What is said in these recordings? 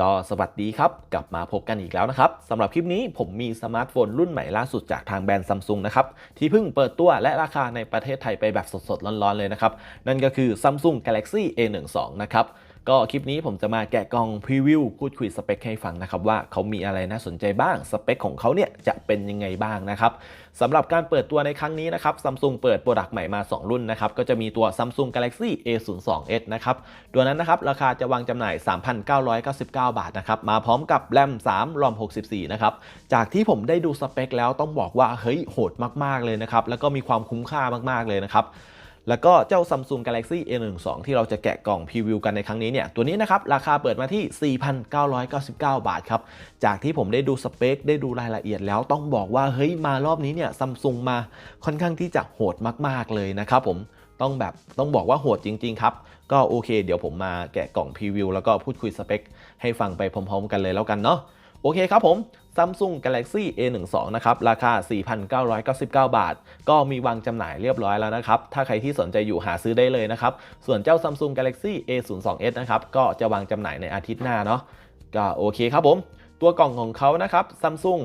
ก็สวัสดีครับ กลับมาพบกันอีกแล้วนะครับสำหรับคลิปนี้ผมมีสมาร์ทโฟนรุ่นใหม่ล่าสุดจากทางแบรนด์ซัมซุงนะครับ ที่เพิ่งเปิดตัวและราคาในประเทศไทยไปแบบสดๆ ร้อนๆ เลยนะครับ นั่นก็คือ Samsung Galaxy A12 นะครับ ก็คลิปนี้ผมจะมาแกะกล่องพรีวิวพูดคุยสเปคให้ฟังนะครับว่าเขามีอะไรน่าสนใจบ้าง สเปคของเขาเนี่ยจะเป็นยังไงบ้างนะครับสำหรับการเปิดตัวในครั้งนี้นะครับซัมซุงเปิดโปรดักต์ใหม่มา 2 รุ่นนะครับก็จะมีตัว Samsung Galaxy A02s นะครับตัวนั้นนะครับราคาจะวางจำหน่าย 3,999 บาทนะครับมาพร้อมกับแรม3 ROM 64 นะครับจากที่ผมได้ดูสเปคแล้วต้องบอกว่าเฮ้ยโหดมากๆเลยนะครับแล้วก็มีความคุ้มค่ามากๆเลยนะครับ แล้วก็เจ้า Samsung Galaxy A12 ที่เราจะแกะกล่องพรีวิวกันในครั้งนี้เนี่ย ตัวนี้นะครับ ราคาเปิดมาที่ 4,999 บาทครับ จากที่ผมได้ดูสเปค ได้ดูรายละเอียดแล้วต้องบอกว่า เฮ้ย มารอบนี้เนี่ยซัมซุงมาค่อนข้างที่จะโหดมาก ๆ เลยนะครับผมต้องแบบต้องบอกว่าโหดจริง ๆ ครับ ก็โอเค เดี๋ยวผมมาแกะกล่องพรีวิวแล้วก็พูดคุยสเปค ให้ฟังไปพร้อม ๆ กันเลยแล้วกันเนาะ โอเคครับผม Samsung Galaxy A12 นะครับ ราคา 4,999 บาท ก็มีวางจำหน่ายเรียบร้อยแล้วนะครับ ถ้าใครที่สนใจอยู่หาซื้อได้เลยนะครับ ส่วนเจ้า Samsung Galaxy A02s นะครับ ก็จะวางจำหน่ายในอาทิตย์หน้าเนาะ ก็โอเคครับผม ตัวกล่องของเขานะครับ Samsung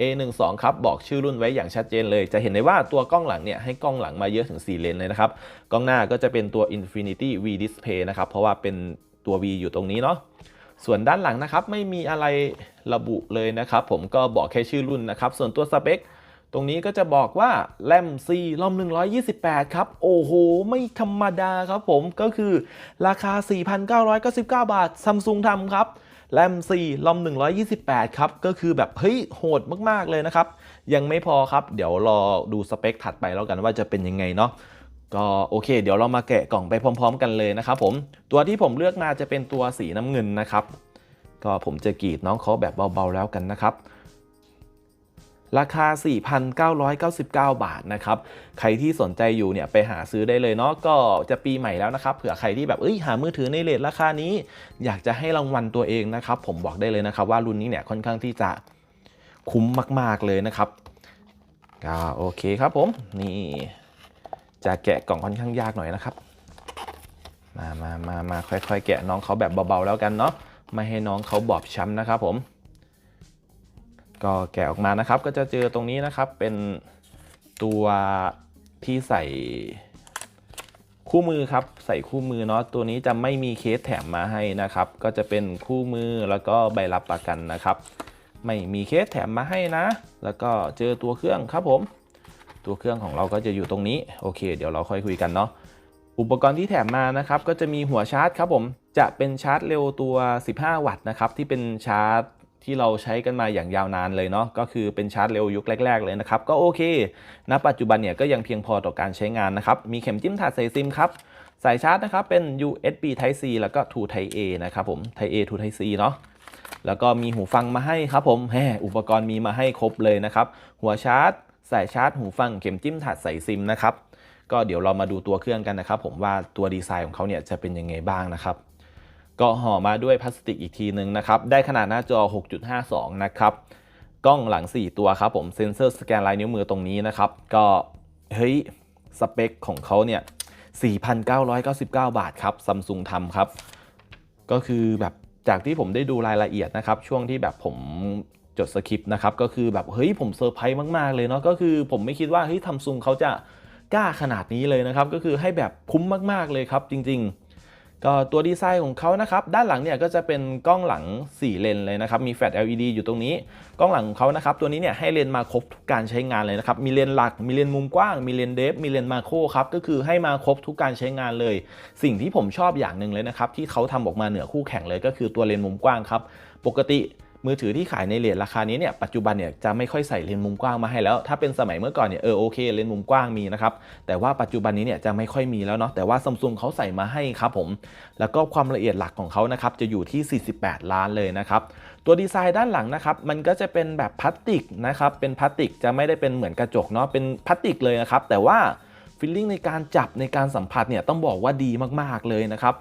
A12 ครับบอกชื่อรุ่นไว้อย่างชัดเจนเลย จะเห็นได้ว่าตัวกล้องหลังเนี่ยให้กล้องหลังมาเยอะถึง 4 เลนเลยนะครับ กล้องหน้าก็จะเป็นตัว Infinity V Display นะครับ เพราะว่าเป็นตัว V อยู่ตรงนี้เนาะ ส่วนด้านหลังนะครับไม่มีอะไรระบุเลยนะครับ ผมก็บอกแค่ชื่อรุ่นนะครับ ส่วนตัวสเปคตรงนี้ก็จะบอกว่าแรม4ลอม 128 ครับ โอ้โห ไม่ธรรมดาครับผมก็คือราคา 4,999 บาทซัมซุงทำครับแรม4ลอม 128 ครับ ก็คือแบบเฮ้ยโหดมาก ๆ เลยนะครับ ยังไม่พอครับ เดี๋ยวรอดูสเปคถัดไปแล้วกันว่าจะเป็นยังไงเนาะ ก็โอเค เดี๋ยวเรามาแกะกล่องไปพร้อม ๆ กันเลยนะครับผมตัวที่ผมเลือกมาจะเป็นตัวสีน้ำเงินนะครับ ก็ผมจะกรีดน้องเขาแบบเบาๆแล้วกันนะครับ ราคา 4,999 บาทนะครับ ใครที่สนใจอยู่เนี่ยไปหาซื้อได้เลยเนาะก็จะปีใหม่แล้วนะครับเผื่อใครที่แบบเอ้ยหามือถือในเลทราคานี้ อยากจะให้รางวัลตัวเองนะครับ ผมบอกได้เลยนะครับว่ารุ่นนี้เนี่ยค่อนข้างที่จะคุ้มมาก ๆเลยนะครับก็โอเคครับผมนี่ จะแกะกล่องค่อนข้างยากหน่อยนะครับ มามามามาค่อยๆ แกะน้องเขาแบบเบาๆแล้วกันเนาะ ไม่ให้น้องเขาบอบช้ำนะครับผม ก็แกะออกมานะครับ ก็จะเจอตรงนี้นะครับ เป็นตัวที่ใส่คู่มือครับ ใส่คู่มือเนาะ ตัวนี้จะไม่มีเคสแถมมาให้นะครับ ก็จะเป็นคู่มือแล้วก็ใบรับประกันนะครับ ไม่มีเคสแถมมาให้นะ แล้วก็เจอตัวเครื่องครับผม ตัวเครื่องของเราก็จะอยู่ตรงนี้โอเค เดี๋ยวเราค่อยคุยกันเนาะอุปกรณ์ที่แถมมานะครับก็จะมีหัวชาร์จครับผมจะเป็นชาร์จเร็วตัว 15 วัตต์นะครับที่เป็นชาร์จที่เราใช้กันมาอย่างยาวนานเลยเนาะก็คือเป็นชาร์จเร็วยุคแรก ๆ เลยนะครับ ก็โอเคณปัจจุบันเนี่ยก็ยังเพียงพอต่อการใช้งานนะครับ มีเข็มจิ้มถานใส่ซิมครับสายชาร์จนะครับเป็น USB Type C แล้วก็ to Type A นะครับผม Type A to Type C เนาะแล้วก็มีหูฟังมาให้ครับผมแหมอุปกรณ์มีมาให้ครบเลยนะครับ หัวชาร์จ สายชาร์จหูฟังเข็มจิ้มถ่านใส่ซิมนะครับก็เดี๋ยวเรามาดูตัวเครื่องกันนะครับ ผมว่าตัวดีไซน์ของเขาเนี่ยจะเป็นยังไงบ้างนะครับก็ห่อมาด้วยพลาสติกอีกทีนึงนะครับได้ขนาดหน้าจอ 6.52 นะครับกล้องหลัง 4 ตัวครับผมเซ็นเซอร์สแกนลายนิ้วมือตรงนี้นะครับก็เฮ้ยสเปคของเขาเนี่ย 4,999 บาทครับซัมซุงทำครับ ก็คือแบบจากที่ผมได้ดูรายละเอียดนะครับ ช่วงที่แบบผม จดสคริปต์นะครับก็คือแบบเฮ้ยผมเซอร์ไพรส์มาก ๆ เลยเนาะก็คือผมไม่คิดว่าเฮ้ยทำซุงเขาจะกล้าขนาดนี้เลยนะครับก็คือให้แบบคุ้มมากๆเลยครับจริง ๆ ก็ตัวดีไซน์ของเขานะครับด้านหลังเนี่ยก็จะเป็นกล้องหลัง 4 เลนเลยนะครับมีแฟลช LED อยู่ตรงนี้ กล้องหลังของเขานะครับตัวนี้เนี่ยให้เลนมาครบทุกการใช้งานเลยนะครับมีเลนหลัก มีเลนมุมกว้าง มีเลนเดฟมีเลนมาโครครับก็คือให้มาครบทุกการใช้งานเลย สิ่งที่ผมชอบอย่างหนึ่งเลยนะครับที่เขาทำออกมาเหนือคู่แข่งเลยก็คือตัวเลนมุมกว้างครับปกติ มือถือที่ขายในเลทราคานี้เนี่ยปัจจุบันเนี่ยจะไม่ค่อยใส่เลนส์มุมกว้างมาให้แล้ว ถ้าเป็นสมัยเมื่อก่อนเนี่ยเออโอเคเลนส์มุมกว้างมีนะครับแต่ว่าปัจจุบันนี้เนี่ยจะไม่ค่อยมีแล้วเนาะแต่ว่าซัมซุงเขาใส่มาให้ครับผมแล้วก็ความละเอียดหลักของเขานะครับจะอยู่ที่ 48 ล้านเลยนะครับตัวดีไซน์ด้านหลังนะครับมันก็จะเป็นแบบพลาสติกนะครับเป็นพลาสติกจะไม่ได้เป็นเหมือนกระจกเนาะเป็นพลาสติกเลยนะครับแต่ว่าฟีลลิ่งในการจับในการสัมผัสเนี่ยต้องบอกว่าดีมากๆเลยนะครับ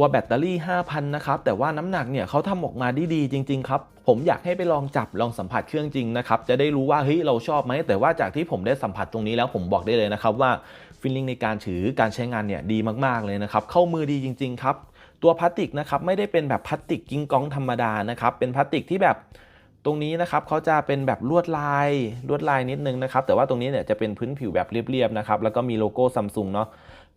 ตัวแบตเตอรี่ 5,000 นะครับ แต่ว่าน้ำหนักเนี่ยเขาทำออกมาได้ดีจริง ๆ ครับ ผมอยากให้ไปลองจับลองสัมผัสเครื่องจริงนะครับ จะได้รู้ว่าเฮ้ยเราชอบไหม แต่ว่าจากที่ผมได้สัมผัสตรงนี้แล้วผมบอกได้เลยนะครับว่าฟีลลิ่งในการถือการใช้งานเนี่ยดีมากๆเลยนะครับ เข้ามือดีจริง ๆ ครับ ตัวพลาสติกนะครับไม่ได้เป็นแบบพลาสติกกิ้งกองธรรมดานะครับ เป็นพลาสติกที่แบบตรงนี้นะครับเขาจะเป็นแบบลวดลายลวดลายนิดนึงนะครับ แต่ว่าตรงนี้เนี่ยจะเป็นพื้นผิวแบบเรียบๆนะครับ แล้วก็มีโลโก้ซัมซุงเนาะ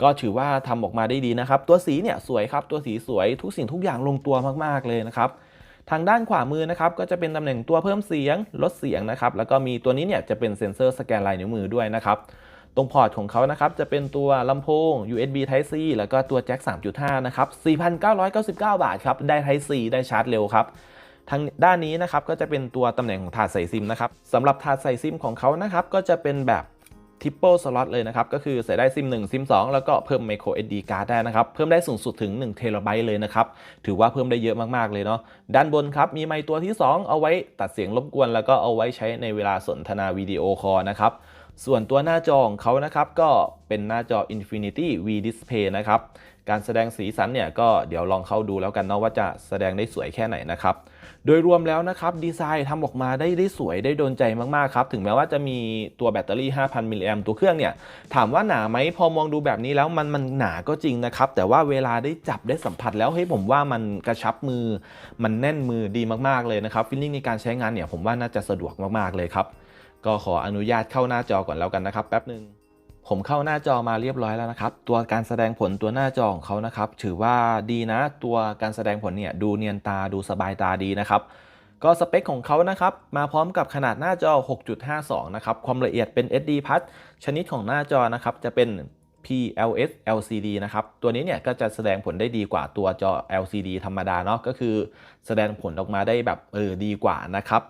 ก็ถือว่าทำออกมาได้ดีนะครับ ตัวสีเนี่ยสวยครับตัวสีสวยทุกสิ่งทุกอย่างลงตัวมากๆเลยนะครับทางด้านขวามือนะครับก็จะเป็นตำแหน่งตัวเพิ่มเสียงลดเสียงนะครับแล้วก็มีตัวนี้เนี่ยจะเป็นเซ็นเซอร์สแกนลายนิ้วมือด้วยนะครับตรงพอร์ตของเขานะครับจะเป็นตัวลำโพง USB Type C แล้วก็ตัวแจ็ค 3.5 นะครับ 4,999 บาทครับ ได้ Type C ได้ชาร์จเร็วครับ ทางด้านนี้นะครับก็จะเป็นตัวตำแหน่งของถาดใส่ซิมนะครับสำหรับถาดใส่ซิมของเขานะครับก็จะเป็นแบบ ทิปเปิลสล็อตเลยนะครับ ก็คือใส่ได้ซิม1ซิม2 แล้วก็เพิ่ม micro SD card ได้นะครับ เพิ่มได้สูงสุดถึง1เทราไบต์เลยนะครับ ถือว่าเพิ่มได้เยอะมาก ๆ เลยเนาะด้านบนครับ มีไมค์ตัวที่ 2 เอาไว้ตัดเสียงรบกวน แล้วก็เอาไว้ใช้ในเวลาสนทนาวิดีโอคอลนะครับส่วนตัวหน้าจอของเขานะครับ ก็เป็นหน้าจอ Infinity V Display นะครับ การแสดงสีสันเนี่ยก็เดี๋ยวลองเข้าดูแล้วกันเนาะว่าจะแสดงได้สวยแค่ไหนนะครับ โดยรวมแล้วนะครับดีไซน์ทำออกมาได้ได้สวยได้โดนใจมากๆครับถึงแม้ว่าจะมีตัวแบตเตอรี่ 5,000 มิลลิแอมตัวเครื่องเนี่ยถามว่าหนาไหมพอมองดูแบบนี้แล้วมันมันหนาก็จริงนะครับแต่ว่าเวลาได้จับได้สัมผัสแล้วเฮ้ยผมว่ามันกระชับมือ มันแน่นมือดีมากๆเลยนะครับฟิลลิ่งในการใช้งานเนี่ยผมว่าน่าจะสะดวกมากๆเลยครับก็ขออนุญาตเข้าหน้าจอก่อนแล้วกันนะครับแป๊บหนึ่ง ผมเข้าหน้าจอมาเรียบร้อยแล้วนะครับ ตัวการแสดงผลตัวหน้าจอของเขานะครับ ถือว่าดีนะ ตัวการแสดงผลเนี่ยดูเนียนตาดูสบายตาดีนะครับ ก็สเปคของเขานะครับ มาพร้อมกับขนาดหน้าจอ 6.52 นะครับ ความละเอียดเป็น SD Plus ชนิดของหน้าจอนะครับ จะเป็น PLS LCD นะครับ ตัวนี้เนี่ยก็จะแสดงผลได้ดีกว่าตัวจอ LCD ธรรมดาเนาะก็คือแสดงผลออกมาได้แบบเออดีกว่านะครับ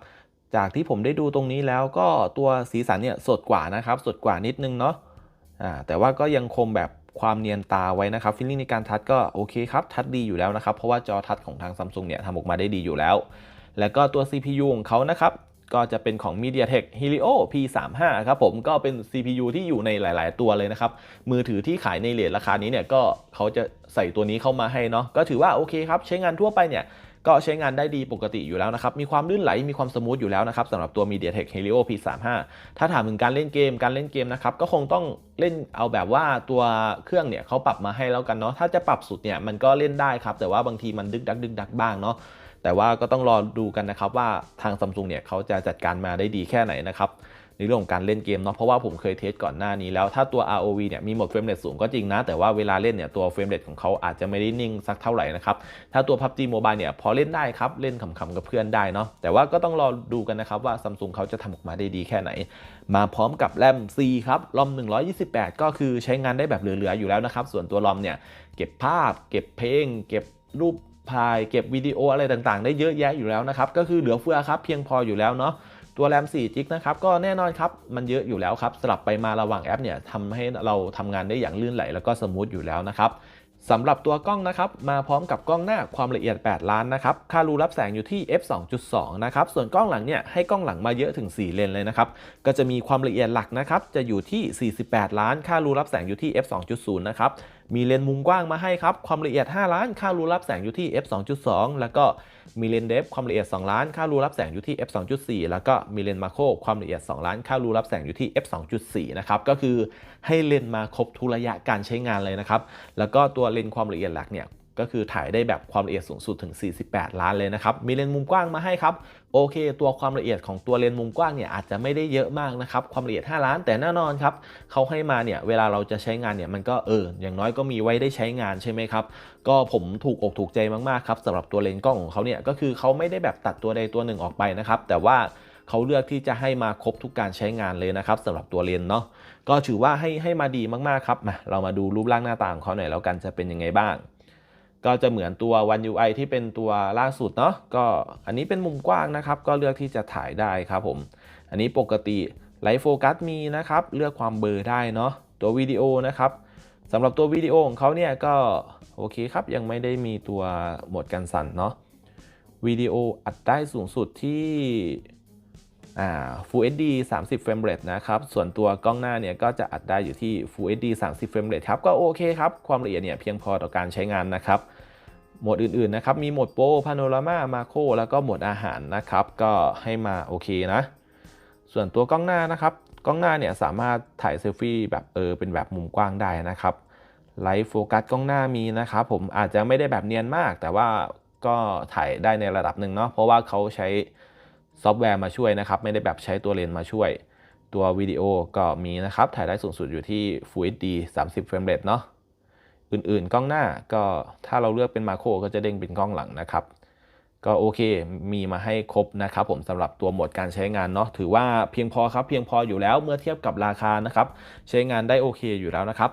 จากที่ผมได้ดูตรงนี้แล้วก็ตัวสีสันเนี่ยสดกว่านะครับ สดกว่านิดนึงเนาะ แต่ว่าก็ยังคงแบบความเนียนตาไว้นะครับฟิลลิ่งในการทัชก็โอเคครับทัชดีอยู่แล้วนะครับ เพราะว่าจอทัชของทางซัมซุงเนี่ยทำออกมาได้ดีอยู่แล้ว แล้วก็ตัว CPU ของเขานะครับก็จะเป็นของ MediaTek Helio P35 ครับผมก็เป็น CPU ที่อยู่ในหลาย ๆ ตัวเลยนะครับ มือถือที่ขายในเลทราคานี้เนี่ยก็เขาจะใส่ตัวนี้เข้ามาให้เนาะก็ถือว่าโอเคครับ ใช้งานทั่วไปเนี่ย ก็ใช้งานได้ดีปกติอยู่แล้วนะครับ มีความลื่นไหล มีความสมูทอยู่แล้วนะครับสำหรับตัว MediaTek Helio P35 ถ้าถามถึงการเล่นเกม การเล่นเกมนะครับ ก็คงต้องเล่นเอาแบบว่าตัวเครื่องเนี่ยเขาปรับมาให้แล้วกันเนาะ ถ้าจะปรับสุดเนี่ยมันก็เล่นได้ครับ แต่ว่าบางทีมันดึกดักดึกดักบ้างเนาะ แต่ว่าก็ต้องรอดูกันนะครับว่าทางซัมซุงเนี่ยเขาจะจัดการมาได้ดีแค่ไหนนะครับ ในเรื่องของการเล่นเกมเนาะเพราะว่าผมเคยเทสก่อนหน้านี้แล้วถ้าตัว ROV เนี่ยมีโหมดเฟรมเรทสูงก็จริงนะ แต่ว่าเวลาเล่นเนี่ยตัวเฟรมเรทของเขาอาจจะไม่ได้นิ่งสักเท่าไหร่นะครับถ้าตัว PUBG Mobile เนี่ยพอเล่นได้ครับเล่นขำๆกับเพื่อนได้เนาะแต่ว่าก็ต้องรอดูกันนะครับว่าซัมซุงเขาจะทำออกมาได้ดีแค่ไหน มาพร้อมกับแรม C ครับรอม 128 ก็คือใช้งานได้แบบเหลือๆอยู่แล้วนะครับส่วนตัวรอมเนี่ยเก็บภาพ เก็บเพลง เก็บรูปถ่ายเก็บวิดีโออะไรต่างๆ ได้เยอะแยะอยู่แล้วนะครับก็คือเหลือเฟือครับเพียงพออยู่แล้วเนาะ ตัวแรม4จิกนะครับก็แน่นอนครับมันเยอะอยู่แล้วครับสลับไปมาระหว่างแอปเนี่ยทำให้เราทำงานได้อย่างลื่นไหลแล้วก็สมูทอยู่แล้วนะครับสำหรับตัวกล้องนะครับมาพร้อมกับกล้องหน้าความละเอียด 8 ล้านนะครับค่ารูรับแสงอยู่ที่ f 2.2นะครับส่วนกล้องหลังเนี่ยให้กล้องหลังมาเยอะถึง 4 เลนเลยนะครับก็จะมีความละเอียดหลักนะครับจะอยู่ที่ 48 ล้าน ค่ารูรับแสงอยู่ที่ f 2.0นะครับ มีเลนส์มุมกว้างมาให้ครับ ความละเอียด 5 ล้าน ค่ารูรับแสงอยู่ที่ f 2.2 แล้วก็มีเลนส์เดฟความละเอียด 2 ล้าน ค่ารูรับแสงอยู่ที่ f 2.4 แล้วก็มีเลนส์มาโครความละเอียด 2 ล้าน ค่ารูรับแสงอยู่ที่ f 2.4 นะครับ ก็คือให้เลนส์มาครบทุระยะการใช้งานเลยนะครับ แล้วก็ตัวเลนส์ความละเอียดหลักเนี่ย ก็คือถ่ายได้แบบความละเอียดสูงสุดถึง 48 ล้านเลยนะครับ มีเลนส์มุมกว้างมาให้ครับ โอเค ตัวความละเอียดของตัวเลนส์มุมกว้างเนี่ยอาจจะไม่ได้เยอะมากนะครับ ความละเอียด 5 ล้าน แต่แน่นอนครับเขาให้มาเนี่ยเวลาเราจะใช้งานเนี่ยมันก็เออ อย่างน้อยก็มีไว้ได้ใช้งานใช่ไหมครับ ก็ผมถูกอกถูกใจมากๆครับสำหรับตัวเลนส์กล้องของเขาเนี่ยก็คือเขาไม่ได้แบบตัดตัวใดตัวหนึ่งออกไปนะครับ แต่ว่าเขาเลือกที่จะให้มาครบทุกการใช้งานเลยนะครับสำหรับตัวเลนส์เนาะ ก็ถือว่าให้ให้มาดีมากๆครับมาเรามาดูรูปร่างหน้าตาของเขาหน่อยแล้วกันจะเป็นยังไงบ้าง ก็จะเหมือนตัว One UI ที่เป็นตัวล่าสุดเนาะก็อันนี้เป็นมุมกว้างนะครับ ก็เลือกที่จะถ่ายได้ครับผม อันนี้ปกติไลท์โฟกัสมีนะครับ เลือกความเบลอได้เนาะตัววิดีโอนะครับสำหรับตัววิดีโอของเขาเนี่ยก็โอเคครับยังไม่ได้มีตัวโหมดกันสั่นเนาะวิดีโออัดได้สูงสุดที่อ่า Full HD 30 เฟรมเรทนะครับ ส่วนตัวกล้องหน้าเนี่ยก็จะอัดได้อยู่ที่ Full HD 30 เฟรมเรทครับ ก็โอเคครับ ความละเอียดเนี่ยเพียงพอต่อการใช้งานนะครับ หมดอื่นๆนะครับ มีหมดโปรพาโนรามามาโคแล้วก็หมดอาหารนะครับ ก็ให้มาโอเคนะ ส่วนตัวกล้องหน้านะครับ กล้องหน้าเนี่ยสามารถถ่ายเซลฟี่แบบเออเป็นแบบมุมกว้างได้นะครับไลฟ์โฟกัสกล้องหน้ามีนะครับผมอาจจะไม่ได้แบบเนียนมาก แต่ว่าก็ถ่ายได้ในระดับหนึ่งเนาะเพราะว่าเขาใช้ซอฟต์แวร์มาช่วยนะครับ ไม่ได้แบบใช้ตัวเลนส์มาช่วย ตัววิดีโอก็มีนะครับ ถ่ายได้สูงสุดอยู่ที่ Full HD 30 เฟรมเรทเนาะ อื่นๆ กล้องหน้าก็ถ้าเราเลือกเป็นมาโครก็จะเด้งเป็นกล้องหลังนะครับก็โอเค มีมาให้ครบนะครับผมสำหรับตัวโหมดการใช้งานเนาะถือว่าเพียงพอครับเพียงพออยู่แล้วเมื่อเทียบกับราคานะครับใช้งานได้โอเคอยู่แล้วนะครับ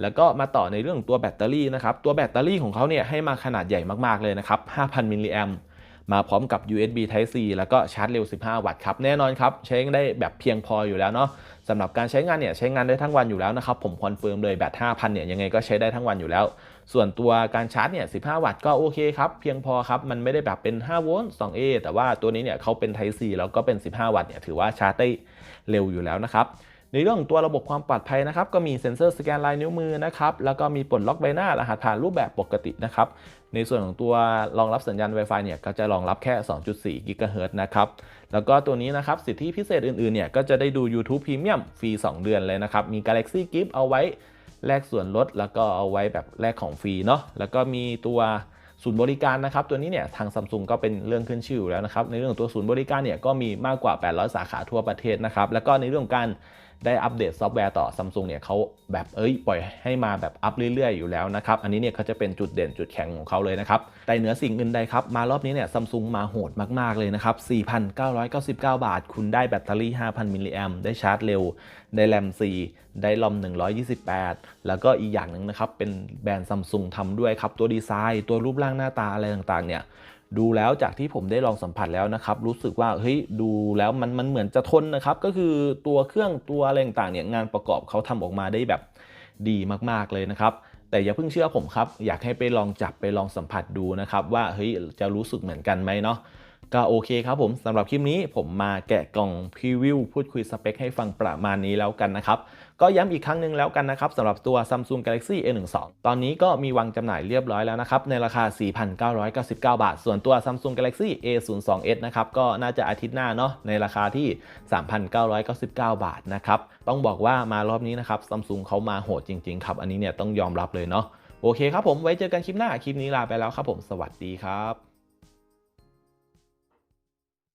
แล้วก็มาต่อในเรื่องตัวแบตเตอรี่นะครับตัวแบตเตอรี่ของเขาเนี่ยให้มาขนาดใหญ่มากๆเลยนะครับ 5,000 มิลลิแอม มาพร้อมกับ USB Type C แล้วก็ชาร์จเร็ว 15 วัตต์ครับ แน่นอนครับ ใช้ได้แบบเพียงพออยู่แล้วเนาะสำหรับการใช้งานเนี่ยใช้งานได้ทั้งวันอยู่แล้วนะครับ ผมคอนเฟิร์มเลยแบต5,000เนี่ยยังไงก็ใช้ได้ทั้งวันอยู่แล้ว ส่วนตัวการชาร์จเนี่ย 15 วัตต์ก็โอเคครับ เพียงพอครับ มันไม่ได้แบบเป็น 5 โวลต์ 2A แต่ว่าตัวนี้เนี่ยเขาเป็น Type C แล้วก็เป็น 15 วัตต์เนี่ยถือว่าชาร์จได้เร็วอยู่แล้วนะครับ ในเรื่องตัวระบบความปลอดภัยนะครับก็มีเซ็นเซอร์สแกนลายนิ้วมือนะครับแล้วก็มีปลดล็อกใบหน้ารหัสผ่านรูปแบบปกตินะครับในส่วนของตัวรองรับสัญญาณ Wi-Fi เนี่ยก็จะรองรับแค่ 2.4 GHz นะครับแล้วก็ตัวนี้นะครับสิทธิพิเศษอื่นๆเนี่ยก็จะได้ดู YouTube Premium ฟรี 2 เดือนเลยนะครับมี Galaxy Gift เอาไว้แลกส่วนลดแล้วก็เอาไว้แบบแลกของฟรีเนาะแล้วก็มีตัวศูนย์บริการนะครับตัวนี้เนี่ยทางซัมซุงก็เป็นเรื่องขึ้นชื่ออยู่แล้วนะครับในเรื่องของตัวศูนย์บริการเนี่ยก็มีมากกว่า 800 สาขาทั่วประเทศนะครับแล้วก็ในเรื่องของการ ได้อัปเดตซอฟต์แวร์ต่อซัมซุงเนี่ยเขาแบบเอ้ยปล่อยให้มาแบบอัพเรื่อยๆอยู่แล้วนะครับ อันนี้เนี่ยเขาจะเป็นจุดเด่นจุดแข็งของเขาเลยนะครับ แต่เหนือสิ่งอื่นใดครับ มารอบนี้เนี่ยซัมซุงมาโหดมากๆเลยนะครับ 4,999 บาท คุณได้แบตเตอรี่ 5,000 มิลลิแอมได้ชาร์จเร็ว ได้แรม 4 ได้ลอม 128 แล้วก็อีกอย่างหนึ่งนะครับ เป็นแบรนด์ซัมซุงทำด้วยครับ ตัวดีไซน์ ตัวรูปร่างหน้าตาอะไรต่างๆเนี่ย ดูแล้วจากที่ผมได้ลองสัมผัสแล้วนะครับ รู้สึกว่าเฮ้ยดูแล้วมันมันเหมือนจะทนนะครับ ก็คือตัวเครื่องตัวอะไรต่างๆเนี่ยงานประกอบเขาทำออกมาได้แบบดีมากๆเลยนะครับ แต่อย่าเพิ่งเชื่อผมครับ อยากให้ไปลองจับไปลองสัมผัสดูนะครับ ว่าเฮ้ยจะรู้สึกเหมือนกันไหมเนาะ ก็โอเคครับผมสำหรับคลิปนี้ผมมาแกะกล่องพรีวิวพูดคุยสเปคให้ฟังประมาณนี้แล้วกันนะครับ ก็ย้ำอีกครั้งหนึ่งแล้วกันนะครับสำหรับตัว Samsung Galaxy A12 ตอนนี้ก็มีวางจำหน่ายเรียบร้อยแล้วนะครับ ในราคา 4,999 บาท ส่วนตัว Samsung Galaxy A02s นะครับ ก็น่าจะอาทิตย์หน้าเนาะในราคาที่ 3,999 บาทนะครับ ต้องบอกว่ามารอบนี้นะครับ Samsung เขามาโหดจริงๆครับอันนี้เนี่ยต้องยอมรับเลยเนาะโอเคครับผมไว้เจอกันคลิปหน้าคลิปนี้ลาไปแล้วครับผมสวัสดีครับ